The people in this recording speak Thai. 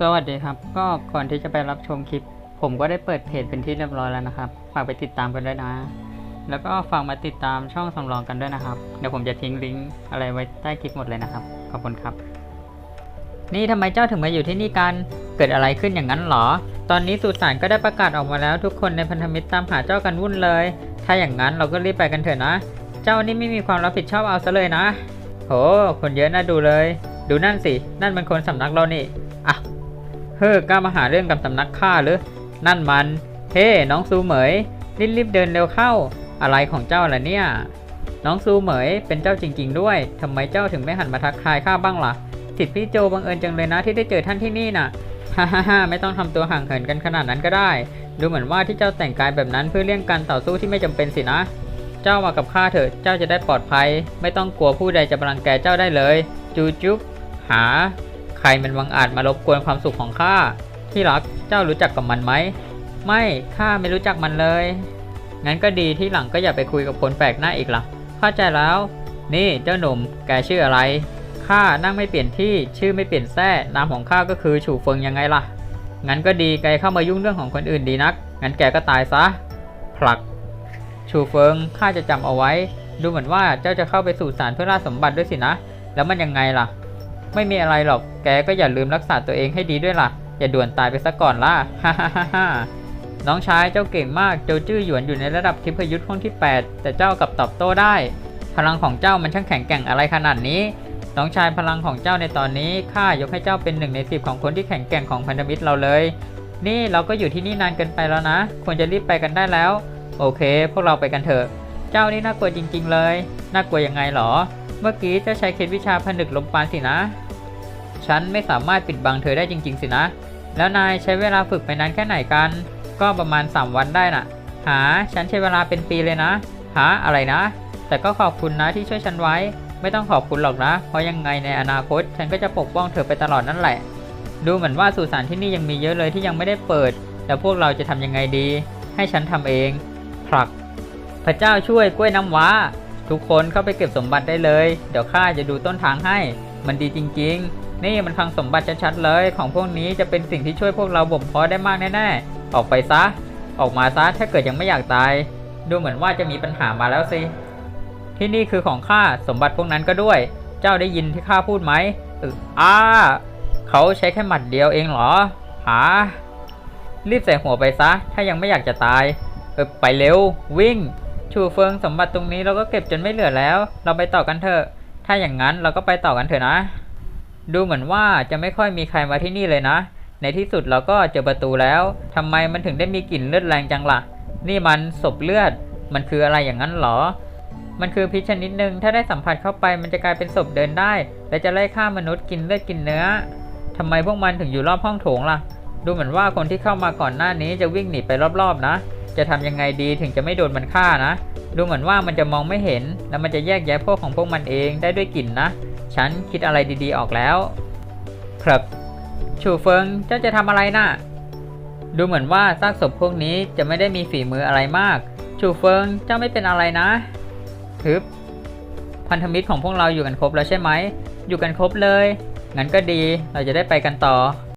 สวัสดีครับ ก็ก่อนที่จะไปรับชมคลิป ผมก็ได้เปิดเพจเป็นที่เรียบร้อยแล้วนะครับ ฝากไปติดตามกันด้วยนะ แล้วก็ฝากมาติดตามช่องสำรองกันด้วยนะครับ เดี๋ยวผมจะทิ้งลิงก์อะไรไว้ใต้คลิปหมดเลยนะครับ ขอบคุณครับ นี่ทำไมเจ้าถึงมาอยู่ที่นี่กัน เกิดอะไรขึ้นอย่างนั้นหรอ ตอนนี้สุสานก็ได้ประกาศออกมาแล้ว ทุกคนในพันธมิตรตามหาเจ้ากันวุ่นเลย ถ้าอย่างนั้นเราก็รีบไปกันเถอะนะ เจ้านี่ไม่มีความรับผิดชอบเอาซะเลยนะ โห คนเยอะน่าดูเลย ดูนั่นสิ นั่นมันคนสำนักเรานี่อะ เฮ้อกล้ามาหาเรื่องกับสำนักข้าหรือ นั่นมัน เฮ้ น้องซูเหมย รีบรีบเดินเร็วเข้า อะไรของเจ้าล่ะเนี่ย น้องซูเหมย เป็นเจ้าจริง ๆ ด้วยทำไมเจ้าถึงไม่หันมาทักทายข้าบ้างล่ะสิทธิพี่โจบังเอิญจังเลยนะที่ได้เจอท่านที่นี่นะฮ่าฮ่าฮ่าไม่ต้องทำตัวห่างเหินกันขนาดนั้นก็ได้ ดูเหมือนว่าที่เจ้าแต่งกายแบบนั้นเพื่อเลี่ยงการต่อสู้ที่ไม่จำเป็นสินะ เจ้ามากับข้าเถอะ เจ้าจะได้ปลอดภัย ไม่ต้องกลัวผู้ใดจะบังแกเจ้าได้เลย จูจุ๊บหา รมันวังอาจมารบกวนความสุขของข้า ที่รัก เจ้ารู้จักกับมันไหม ไม่ ข้าไม่รู้จักมันเลย งั้นก็ดีที่หลังก็อย่าไปคุยกับคนแปลกหน้าอีกล่ะ เข้าใจแล้ว นี่เจ้าหนุ่ม แกชื่ออะไร ข้านั่งไม่เปลี่ยนที่ ชื่อไม่เปลี่ยนแท้นามของข้าก็คือฉูเฟิงยังไงล่ะ งั้นก็ดีแกเข้ามายุ่งเรื่องของคนอื่นดีนัก งั้นแกก็ตายซะ ผลักชูเฟิง ข้าจะจำเอาไว้ ดูเหมือนว่าเจ้าจะเข้าไปสู่ศาลเพื่อราสมบัติด้วยสินะ แล้วมันยังไงล่ะ ไม่มีอะไรหรอก แกก็อย่าลืมรักษาตัวเองให้ดีด้วยล่ะ อย่าด่วนตายไปซะก่อนล่ะ ฮ่าฮ่าฮ่าน้องชายเจ้าเก่งมาก เจ้าจื้อหยวนอยู่ในระดับทิพยุทธ์ห้องที่ 8 แต่เจ้ากับตอบโต้ได้ พลังของเจ้ามันช่างแข็งแกร่งอะไรขนาดนี้ น้องชายพลังของเจ้าในตอนนี้ข้ายกให้เจ้าเป็นหนึ่งในสิบของคนที่แข็งแกร่งของพันธมิตรเราเลย นี่เราก็อยู่ที่นี่นานเกินไปแล้วนะ ควรจะรีบไปกันได้แล้ว โอเค พวกเราไปกันเถอะ เจ้านี่น่ากลัวจริง ๆ เลย น่ากลัวยังไงหรอ เมื่อกี้เจ้าใช้เคล็ดวิชาผนึกลมปานสินะ ฉันไม่สามารถปิดบังเธอได้จริง ๆ สินะ แล้วนายใช้เวลาฝึกไปนานแค่ไหนกัน ก็ประมาณ 3 วันได้น่ะ หา ฉันใช้เวลาเป็นปีเลยนะ หา อะไรนะ แต่ก็ขอบคุณนะที่ช่วยฉันไว้ ไม่ต้องขอบคุณหรอกนะ เพราะยังไงในอนาคต ฉันก็จะปกป้องเธอไปตลอดนั่นแหละ ดูเหมือนว่าสุสานที่นี่ยังมีเยอะเลยที่ยังไม่ได้เปิด แล้วพวกเราจะทำยังไงดี ให้ฉันทำเอง ผลัก พระเจ้าช่วยกล้วยน้ำว้า ทุกคนเข้าไปเก็บสมบัติได้เลย เดี๋ยวข้าจะดูต้นทางให้ มันดีจริง ๆ นี่มันคลังสมบัติชัดๆเลย ของพวกนี้จะเป็นสิ่งที่ช่วยพวกเราบ่มเพาะได้มากแน่ๆ ออกไปซะ ออกมาซะ ถ้าเกิดยังไม่อยากตาย ดูเหมือนว่าจะมีปัญหามาแล้วสิ ที่นี่คือของข้า สมบัติพวกนั้นก็ด้วย เจ้าได้ยินที่ข้าพูดไหมอออ้า เขาใช้แค่หมัดเดียวเองเหรอ หา รีบใส่หัวไปซะ ถ้ายังไม่อยากจะตาย เออไปเร็ว วิ่ง ชูเฟิงสมบัติตรงนี้เราก็เก็บจนไม่เหลือแล้ว เราไปต่อกันเถอะ ถ้าอย่างนั้นเราก็ไปต่อกันเถอะนะ ดูเหมือนว่าจะไม่ค่อยมีใครมาที่นี่เลยนะ ในที่สุดเราก็เจอประตูแล้วทำไมมันถึงได้มีกลิ่นเลือดแรงจังล่ะ นี่มันศพเลือด มันคืออะไรอย่างนั้นเหรอ มันคือพิษชนิดหนึ่งถ้าได้สัมผัสเข้าไปมันจะกลายเป็นศพเดินได้ และจะไล่ฆ่ามนุษย์กินเลือดกินเนื้อทำไมพวกมันถึงอยู่รอบห้องโถงล่ะ ดูเหมือนว่าคนที่เข้ามาก่อนหน้านี้จะวิ่งหนีไปรอบๆนะ จะทำยังไงดีถึงจะไม่โดนมันฆ่านะ ดูเหมือนว่ามันจะมองไม่เห็น แล้วมันจะแยกแยะพวกของพวกมันเองได้ด้วยกลิ่นนะ ฉันคิดอะไรดีๆออกแล้ว ครับ ชูเฟิงเจ้าจะทำอะไรน่ะ ดูเหมือนว่าซากศพพวกนี้จะไม่ได้มีฝีมืออะไรมาก ชูเฟิงเจ้าไม่เป็นอะไรนะฮึบพันธมิตรของพวกเราอยู่กันครบแล้วใช่ไหม อยู่กันครบเลย งั้นก็ดี เราจะได้ไปกันต่อ